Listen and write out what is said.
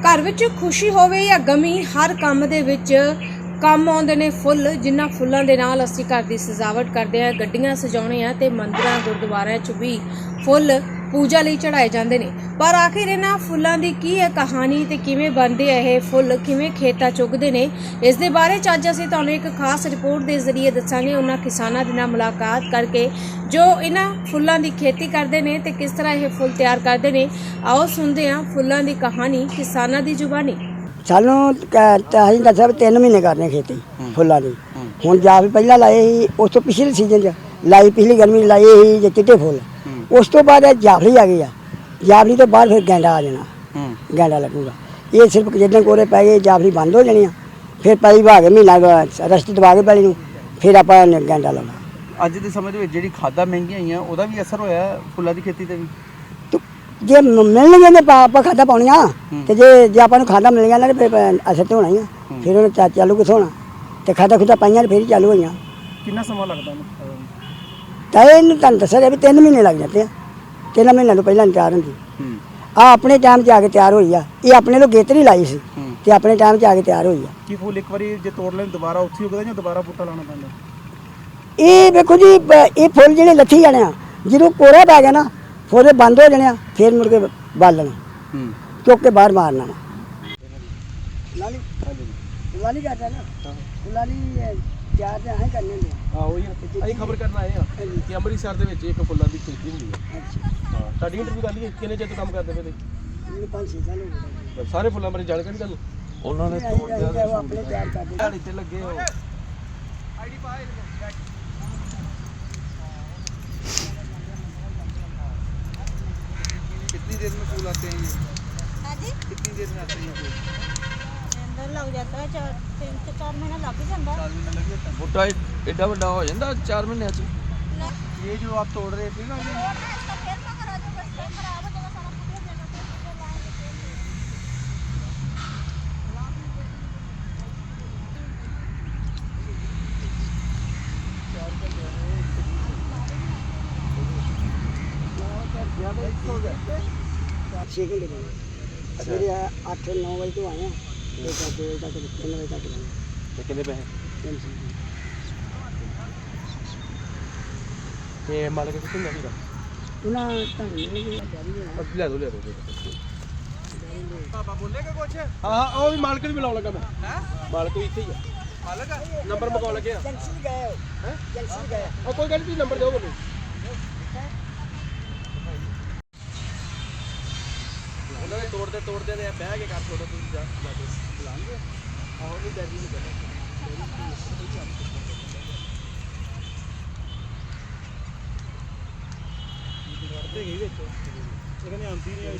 ਘਰ ਵਿੱਚ ਖੁਸ਼ੀ ਹੋਵੇ ਜਾਂ ਗਮੀ, ਹਰ ਕੰਮ ਦੇ ਵਿੱਚ ਕੰਮ ਆਉਂਦੇ ਨੇ ਫੁੱਲ ਜਿਨ੍ਹਾਂ ਫੁੱਲਾਂ ਦੇ ਨਾਲ ਅਸੀਂ ਘਰ ਦੀ ਸਜਾਵਟ ਕਰਦੇ ਆ ਗੱਡੀਆਂ ਸਜਾਉਣੇ ਆ ਤੇ ਮੰਦਰਾਂ, ਗੁਰਦੁਆਰਿਆਂ 'ਚ ਵੀ ਫੁੱਲ ਪੂਜਾ ਲਈ ਚੜਾਏ ਜਾਂਦੇ ਨੇ। ਪਰ ਆਖਿਰ ਇਹਨਾਂ ਫੁੱਲਾਂ ਦੀ ਕੀ ਹੈ ਕਹਾਣੀ ਤੇ ਕਿਵੇਂ ਬਣਦੇ ਆ ਇਹ ਫੁੱਲ, ਕਿਵੇਂ ਖੇਤਾਂ ਚੁਗਦੇ ਨੇ? ਇਸ ਦੇ ਬਾਰੇ 'ਚ ਅੱਜ ਅਸੀਂ ਤੁਹਾਨੂੰ ਇੱਕ ਖਾਸ ਰਿਪੋਰਟ ਦੇ ਜ਼ਰੀਏ ਦੱਸਾਂਗੇ। ਉਹਨਾਂ ਕਿਸਾਨਾਂ ਦੇ ਨਾਲ ਮੁਲਾਕਾਤ ਕਰਕੇ ਜੋ ਇਹਨਾਂ ਫੁੱਲਾਂ ਦੀ ਖੇਤੀ ਕਰਦੇ ਨੇ ਤੇ ਕਿਸ ਤਰ੍ਹਾਂ ਇਹ ਫੁੱਲ ਤਿਆਰ ਕਰਦੇ ਨੇ। ਆਓ ਸੁਣਦੇ ਹਾਂ ਫੁੱਲਾਂ ਦੀ ਕਹਾਣੀ ਕਿਸਾਨਾਂ ਦੀ ਜ਼ੁਬਾਨੀ। ਸਾਨੂੰ ਅਸੀਂ ਦੱਸਿਆ ਵੀ 3 ਮਹੀਨੇ ਕਰਨੇ ਖੇਤੀ ਫੁੱਲਾਂ ਦੀ। ਹੁਣ ਜਾ ਵੀ ਪਹਿਲਾਂ ਲਾਏ ਸੀ, ਉਸ ਤੋਂ ਪਿਛਲੇ ਸੀਜ਼ਨ 'ਚ ਲਾਈ, ਪਿਛਲੀ ਗਰਮੀ ਲਾਏ ਸੀ ਜੇ ਚਿੱਟੇ ਫੁੱਲ। ਉਸ ਤੋਂ ਬਾਅਦ ਇਹ ਜਾਫਰੀ ਆ ਗਈ ਆ। ਜਾਫਰੀ ਤੋਂ ਬਾਅਦ ਫਿਰ ਗੈਂਡਾ ਆ ਜਾਣਾ। ਗੈਂਡਾ ਲੱਗੂਗਾ। ਇਹ ਸਿਰਫ ਜਿੱਦਾਂ ਕੋਰੇ ਪੈ ਗਏ ਜਾਫਰੀ ਬੰਦ ਹੋ ਜਾਣੀ ਆ। ਫਿਰ ਪੈਲੀ ਕੇ ਮਹੀਨਾ ਰਸਤ ਦਵਾ ਕੇ ਪੈਲੀ ਨੂੰ। ਫਿਰ ਆਪਾਂ ਨੇ ਗੈਂਡਾ ਲਾਉਣਾ। ਅੱਜ ਦੇ ਸਮੇਂ ਦੇ ਵਿੱਚ ਜਿਹੜੀ ਖਾਦਾਂ ਮਹਿੰਗੀਆਂ ਆਈਆਂ ਉਹਦਾ ਵੀ ਅਸਰ ਹੋਇਆ ਹੈ ਫੁੱਲਾਂ ਦੀ ਖੇਤੀ ਤੇ ਵੀ? ਜੇ ਮ- ਮਿਲਣਗੀਆਂ ਤੇ ਪਾ- ਆਪਾਂ ਖਾਦਾ ਪਾਉਣੀਆਂ। ਤੇ ਜੇ ਜੇ ਆਪਾਂ ਨੂੰ ਖਾਦਾ ਮਿਲ ਗਿਆ ਨਾ ਫਿਰ ਅਸਰ ਤੇ ਹੋਣਾ ਹੀ ਆ। ਫਿਰ ਉਹਨੇ ਚਾਲੂ ਕਿੱਥੋਂ ਹੋਣਾ? ਤੇ ਖਾਦਾ ਖੁਦਾ ਪਾਈਆਂ ਫਿਰ ਹੀ ਚਾਲੂ ਹੋਈਆਂ। ਕਿੰਨਾ ਸਮਾਂ ਲੱਗਦਾ ਤਾਂ ਇਹਨੂੰ ਤੁਹਾਨੂੰ ਦੱਸਿਆ ਗਿਆ ਵੀ 3 ਮਹੀਨੇ ਲੱਗ ਜਾਂਦੇ ਆ। ਤਿੰਨ ਮਹੀਨਿਆਂ ਤੋਂ ਪਹਿਲਾਂ ਨੀ ਤਿਆਰ ਹੁੰਦੀ। ਆ ਆਪਣੇ ਟਾਈਮ 'ਚ ਆ ਕੇ ਤਿਆਰ ਹੋਈ ਆ। ਇਹ ਆਪਣੇ ਤੋਂ ਗੇਤਰੀ ਲਾਈ ਸੀ। ਤੇ ਆਪਣੇ ਟਾਈਮ 'ਚ ਆ ਕੇ ਤਿਆਰ ਹੋਈ ਆ। ਕੀ ਫੁੱਲ ਇੱਕ ਵਾਰੀ ਜੇ ਤੋੜ ਲੈਣ ਦੁਬਾਰਾ ਉੱਥੇ ਉਗਦਾ ਜਾਂ ਦੁਬਾਰਾ ਬੂਟਾ ਲਾਉਣਾ ਪੈਂਦਾ? ਇਹ ਵੇਖੋ ਜੀ ਇਹ ਫੁੱਲ ਜਿਹੜੇ ਲੱਥੀ ਜਾਣੇ ਆ ਜਦੋਂ ਕੋਰਾ ਪੈ ਗਿਆ ਨਾ ਫੁੱਲ ਬੰਦ ਹੋ ਜਾਣੇ ਆ ਫਿਰ ਮੁੜ ਕੇ ਬਾਲਣਾ। ਹੂੰ। ਚੁੱਕ ਕੇ ਬਾਹਰ ਮਾਰਨਾ ਲਾਲੀ ਲਾਲੀ ਕਰਦਾ ਨਾ। ਲਾਲੀ ਚਾਰ ਤੇ ਹੈ ਕਰਨੇ ਨੇ ਹਾਂ ਉਹੀ ਅਸੀਂ ਖਬਰ ਕਰਨ ਆਏ ਆ ਕਿ ਅੰਮ੍ਰਿਤਸਰ ਦੇ ਵਿੱਚ ਇੱਕ ਫੁੱਲਾਂ ਦੀ ਖੇਤੀ ਹੁੰਦੀ ਹੈ ਅੱਛਾ ਹਾਂ ਤੁਹਾਡੀ ਇੰਟਰਵਿਊ ਕਰ ਲਈਏ ਕਿੰਨੇ ਚਿਰ ਤੋਂ ਕੰਮ ਕਰਦੇ ਪਏ ਤੇ ਇਹ ਪੰਜ ਛੇ ਸਾਲ ਹੋ ਗਏ ਸਾਰੇ ਫੁੱਲਾਂ ਬਾਰੇ ਜਾਣਕਾਰੀ ਤੁਹਾਨੂੰ ਉਹਨਾਂ ਅਸੀਂ- ਅਸੀਂ ਤਾਂ ਉਹ ਆਪਣੇ ਤਿਆਰ ਕਰਦੇ ਦਿਹਾੜੀ ਤੇ ਲੱਗੇ ਹੋ कितनी देर में फूल आते हैं ये हाँ जी कितनी देर में आते हैं ये फूल अंदर लग जाता है चार तीन से चार महीना लग ही जाता है साल में लग जाता ਬੂਟਾ ਏਡਾ ਵੱਡਾ ਹੋ ਜਾਂਦਾ 4 ਮਹੀਨਿਆਂ ਚ है ये जो आप तोड़ रहे थे ना ये ਛੇ ਘੰਟੇ ਦੇ ਸਵੇਰੇ 8 9 ਵਜੇ ਤੋਂ ਆਏ ਆ ਤੇ ਸਾਡੇ ਵਜੇ ਤੱਕ ਤਿੰਨ ਵਜੇ ਤੱਕ ਜਾਣਾ ਤੇ ਕਿੰਨੇ ਪੈਸੇ? ਤਿੰਨ ਸੌ ਰੁਪਏ। ਤੇ ਮਾਲਕ ਕਿੱਥੇ ਹੁੰਦਾ ਸੀਗਾ? ਉਹਨਾਂ ਤੁਹਾਨੂੰ ਨਹੀਂ ਗਿਆ ਜਾਰੀ ਹੋਣਾ ਬਸ ਲੈ ਦੋ ਲੈ ਦੋ ਬਾਬਾ ਬੋਲੇਗਾ ਕੁਛ? ਹਾਂ ਹਾਂ ਉਹ ਵੀ ਮਾਲਕ ਨੂੰ ਮਿਲਾਉਣ ਲੱਗਾ ਮੈਂ। ਹੈ? ਮਾਲਕ ਵੀ ਇੱਥੇ ਹੀ ਆ। ਮਾਲਕ ਨੰਬਰ ਮਕਾਉਣ ਲੱਗੇ ਆ। ਜੰਕਸ਼ਨ ਗਏ ਹੋ ਹੈਂ? ਜੰਕਸ਼ਨ ਗਏ। ਆ ਕੋਈ ਗੱਲ ਨਹੀਂ ਨੰਬਰ ਦਿਓ ਮੈਨੂੰ। ਉਹਨਾਂ ਨੇ ਤੋੜਦੇ ਤੋੜਦੇ ਨੇ ਬਹਿ ਕੇ ਕਰ ਛੋੜੋ ਤੁਸੀਂ ਜਾ ਜਾ ਕੇ। ਆਹੋ ਨਹੀਂ ਡੈਡੀ ਨੂੰ ਕਹਿੰਦਾ ਇਹ ਕਹਿੰਦੇ ਆਉਂਦੀ ਨਹੀਂ ਆਈ